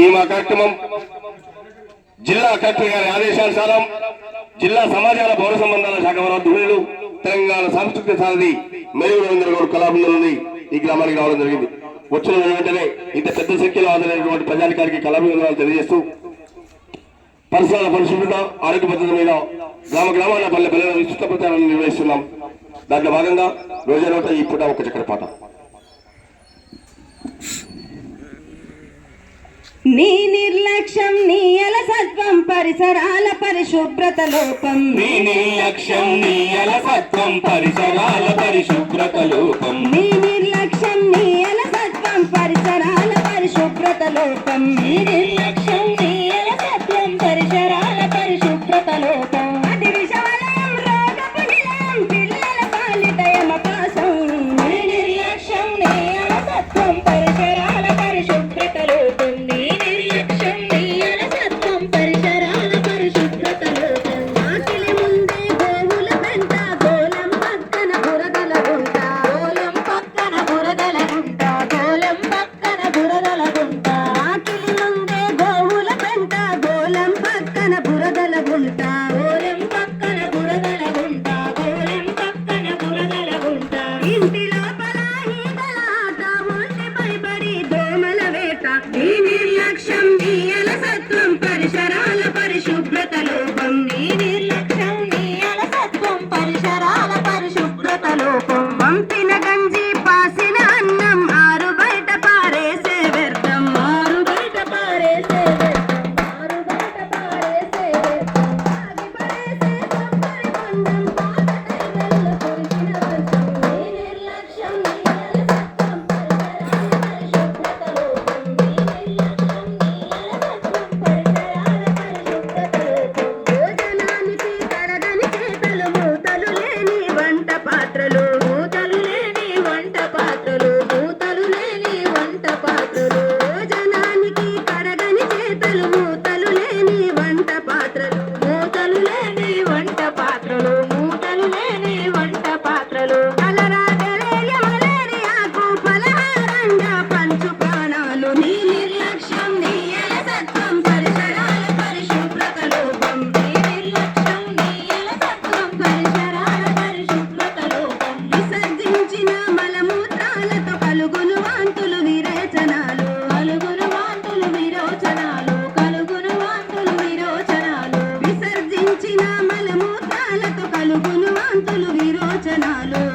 ఈ మా కార్యక్రమం జిల్లా కలెక్టర్ గారి ఆదేశానుసారం జిల్లా సమాచార పౌర సంబంధాల శాఖ వారు తెలంగాణ సాంస్కృతిక సారథి మెరుగు రవీంద్ర ఈ గ్రామానికి రావడం జరిగింది. వచ్చిన వెంటనే ఇంత పెద్ద సంఖ్యలో ఆదరైనటువంటి ప్రజాధికారికి కళాభివృద్ధి తెలియజేస్తూ పరిసరాల పరిశుభ్రత ఆరోగ్య పద్ధతుల మీద గ్రామ గ్రామాల పల్లె పల్లెల విస్తృత ప్రచారాన్ని నిర్వహిస్తున్నాం. దాంట్లో భాగంగా రోజు ఈ పూట ఒక చక్కెర పాట నీ నిర్లక్ష్యం నీ అలసత్వం పరిసరాల పరిశుభ్రత లోపం. నీ నిర్లక్ష్యం నీ అలసత్వం పరిసరాల పరిశుభ్రత లోపం. నీ నిర్లక్ష్యం నీ అలసత్వం పరిసరాల పరిశుభ్రత లోపం. నీ నిర్లక్ష్యం ప్రాణాలు